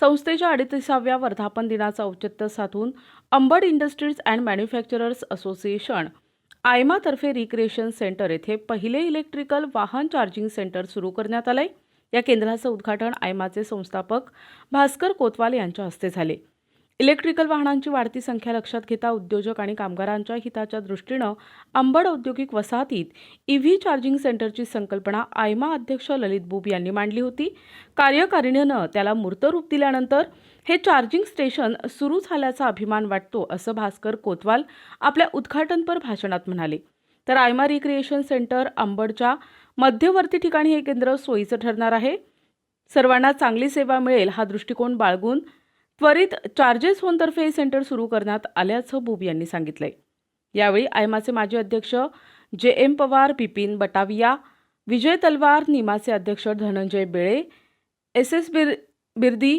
संस्थेच्या अडतीसाव्या वर्धापन दिनाचं औचित्य साधून Ambad industries and manufacturers association आयमातर्फे recreation centre येथे पहिले इलेक्ट्रिकल वाहन चार्जिंग सेंटर सुरू करण्यात आलंय. या केंद्राचं उद्घाटन आयमाचे संस्थापक भास्कर कोतवाल यांच्या हस्ते झाले. इलेक्ट्रिकल वाहनांची वाढती संख्या लक्षात घेता उद्योजक आणि कामगारांच्या हिताच्या दृष्टीनं अंबड औद्योगिक वसाहतीत ईव्ही चार्जिंग सेंटरची संकल्पना आयमा अध्यक्ष ललित बुब यांनी मांडली होती. कार्यकारिणीनं त्याला मूर्तरूप दिल्यानंतर हे चार्जिंग स्टेशन सुरू झाल्याचा अभिमान वाटतो असं भास्कर कोतवाल आपल्या उद्घाटनपर भाषणात म्हणाले. तर आयमा रिक्रिएशन सेंटर अंबडच्या मध्यवर्ती ठिकाणी हे केंद्र सोयीचं ठरणार आहे. सर्वांना चांगली सेवा मिळेल हा दृष्टिकोन बाळगून त्वरित चार्जेस होमतर्फे हे सेंटर सुरू करण्यात आल्याचं बुब यांनी सांगितलंय. यावेळी आयमाचे माजी अध्यक्ष जे एम पवार बिपिन बटाविया विजय तलवार निमाचे अध्यक्ष Dhananjay Bele S S Bir Birdi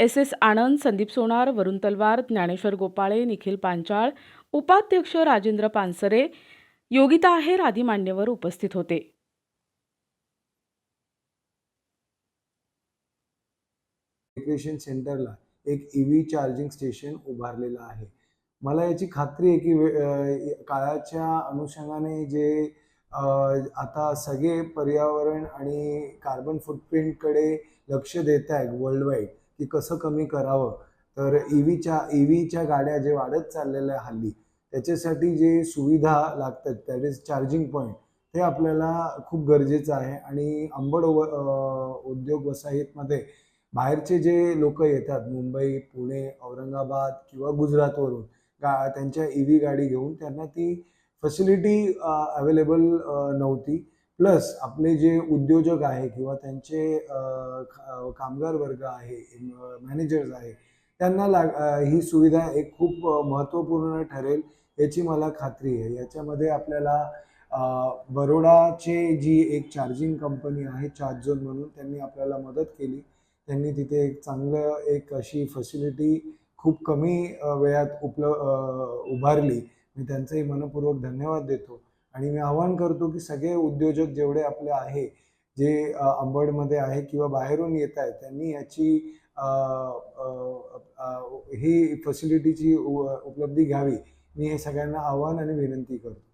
S S Anand Sandeep Sonar Varun Talwar Dnyaneshwar Gopale Nikhil Panchal उपाध्यक्ष राजेंद्र पानसरे योगिता आहेर आदी मान्यवर उपस्थित होते. सेंटरला एक ई व्ही चार्जिंग स्टेशन उभारलेलं आहे. मला याची खात्री आहे की वे- काळाच्या अनुषंगाने जे आता सगळे पर्यावरण आणि कार्बन फुटप्रिंटकडे लक्ष देत आहेत वर्ल्ड वाईड की कसं कमी करावं. तर ई व्हीच्या ई व्हीच्या गाड्या जे वाढत चाललेल्या आहे हल्ली त्याच्यासाठी जे सुविधा लागतात दॅट इज चार्जिंग पॉईंट ते आपल्याला खूप गरजेचं आहे. आणि अंबड उद्योग वसाहतीमध्ये बाहेरचे जे लोक येतात मुंबई पुणे औरंगाबाद किंवा गुजरातवरून गा त्यांच्या ई व्ही गाडी घेऊन त्यांना ती फॅसिलिटी अवेलेबल नव्हती. प्लस आपले जे उद्योजक आहे किंवा त्यांचे कामगार वर्ग आहे मॅनेजर्स आहे त्यांना लाग ही सुविधा एक खूप महत्त्वपूर्ण ठरेल याची मला खात्री आहे. याच्यामध्ये आपल्याला बरोडाचे जी एक चार्जिंग कंपनी आहे चार्ज झोन म्हणून त्यांनी आपल्याला मदत केली. त्यांनी तिथे एक चांगलं एक अशी फॅसिलिटी खूप कमी वेळात उपल उभारली. मी त्यांचंही मनपूर्वक धन्यवाद देतो. आणि मी आवाहन करतो की सगळे उद्योजक जेवढे आपले आहे जे अंबडमध्ये आहे किंवा बाहेरून येत आहेत त्यांनी याची ही फॅसिलिटीची उ- उपलब्धी घ्यावी. मी हे सगळ्यांना आव्हान आणि विनंती करतो.